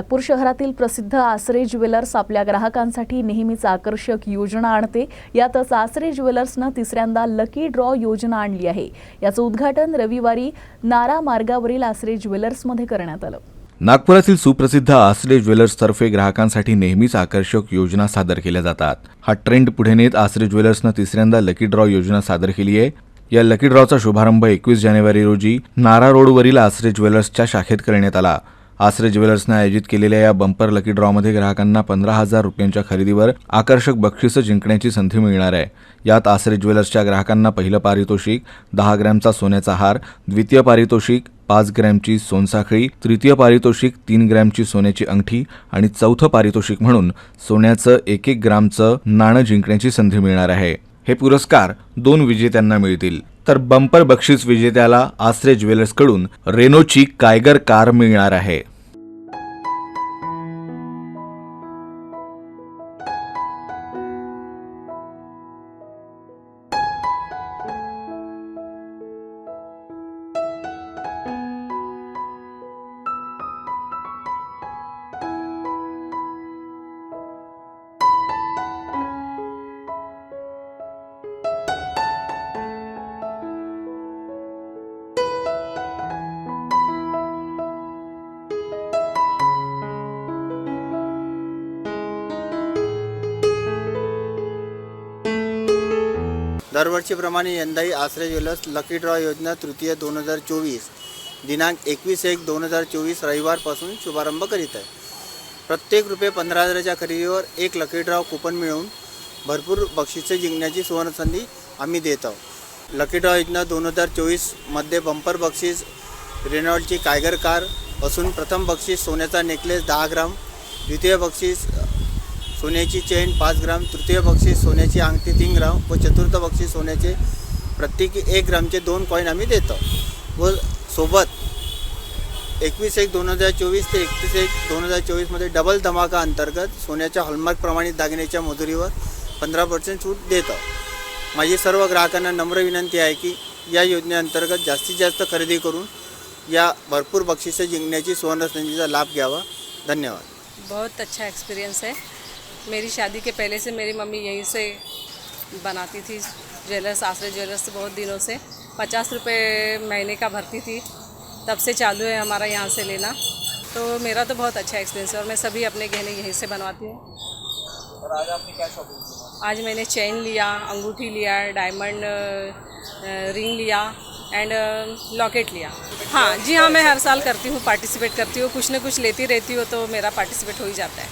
नागपूर शहरातील प्रसिद्ध आसरे ज्वेलर्स आपल्या ग्राहकांसाठी नेहमीच आकर्षक योजना आणते. यातच आसरे ज्वेलर्सनं तिसऱ्यांदा लकी ड्रॉ योजना आणली आहे. याचं उद्घाटन रविवारी नारा मार्गावरील आसरे ज्वेलर्समध्ये करण्यात आलं. नागपुरातील सुप्रसिद्ध आसरे ज्वेलर्सतर्फे ग्राहकांसाठी नेहमीच आकर्षक योजना सादर केल्या जातात. हा ट्रेंड पुढे नेत आसरे ज्वेलर्सनं तिसऱ्यांदा लकी ड्रॉ योजना सादर केली आहे. या लकी ड्रॉचा शुभारंभ एकवीस जानेवारी रोजी नारा रोडवरील आसरे ज्वेलर्सच्या शाखेत करण्यात आला. आश्रय ज्वेलर्सनं आयोजित केलेल्या या बंपर लकी ड्रॉमध्ये ग्राहकांना पंधरा हजार रुपयांच्या खरेदीवर आकर्षक बक्षिसं जिंकण्याची संधी मिळणार आहे. यात आश्रय ज्वेलर्सच्या ग्राहकांना पहिलं पारितोषिक दहा ग्रॅमचा सोन्याचा हार द्वितीय पारितोषिक पाच ग्रॅमची सोनसाखळी तृतीय पारितोषिक तीन ग्रॅमची सोन्याची अंगठी आणि चौथं पारितोषिक म्हणून सोन्याचं एक एक ग्रामचं नाणं जिंकण्याची संधी मिळणार आहे. हे पुरस्कार दोन विजेत्यांना मिळतील. तर बंपर बक्षीस विजेत्याला आश्रय ज्वेलर्सकडून रेनोची कायगर कार मिळणार आहे. दरवर्षीप्रमाणे यंदाही आश्रय ज्वेलर्स लकी ड्रॉ योजना तृतीय दोन हजार चोवीस दिनांक एकवीस एक दोन हजार चोवीस रविवारपासून शुभारंभ करीत आहे. प्रत्येक रुपये पंधरा हजाराच्या खरेदीवर एक लकी ड्रॉ कुपन मिळवून भरपूर बक्षिसे जिंकण्याची सुवर्णसंधी आम्ही देत आहोत. लकी ड्रॉ योजना दोन हजार चोवीसमध्ये बंपर बक्षीस रेनॉल्डची कायगर कार असून प्रथम बक्षीस सोन्याचा नेकलेस दहा ग्राम द्वितीय बक्षीस सोन्याची चेन पाच ग्राम तृतीय बक्षीस सोन्याची अंगठी तीन ग्राम व चतुर्थ बक्षीस सोन्याचे प्रत्येकी एक ग्रामचे दोन कॉईन आम्ही देतो. व सोबत एकवीस एक दोन हजार चोवीस ते एकतीस एक दोन हजार चोवीसमध्ये डबल धमाका अंतर्गत सोन्याच्या हॉलमार्क प्रमाणित दागिन्याच्या मजुरीवर पंधरा पर्सेंट सूट देतो. माझी सर्व ग्राहकांना नम्र विनंती आहे की या योजनेअंतर्गत जास्तीत जास्त खरेदी करून या भरपूर बक्षिसे जिंकण्याची सुवर्णसंधीचा लाभ घ्यावा. धन्यवाद. बहुत अच्छा एक्सपीरियंस है. मेरी शादी के पहले से मेरी मम्मी यहीं से बनाती थी ज्वेलर्स आसरे ज्वेलर्स से बहुत दिनों से। पचास रुपये महीने का भरती थी। तब से चालू है हमारा यहाँ से लेना। तो मेरा तो बहुत अच्छा एक्सपीरियंस है और मैं सभी अपने गहने यहीं से बनवाती हूँ। और आज आपने क्या शॉपिंग आज मैंने चेन लिया अंगूठी लिया डायमंड रिंग लिया एंड लॉकेट लिया। हाँ जी हाँ मैं हर साल करती हूँ पार्टिसिपेट करती हूँ। कुछ ना कुछ लेती रहती हूँ तो मेरा पार्टिसिपेट हो ही जाता है।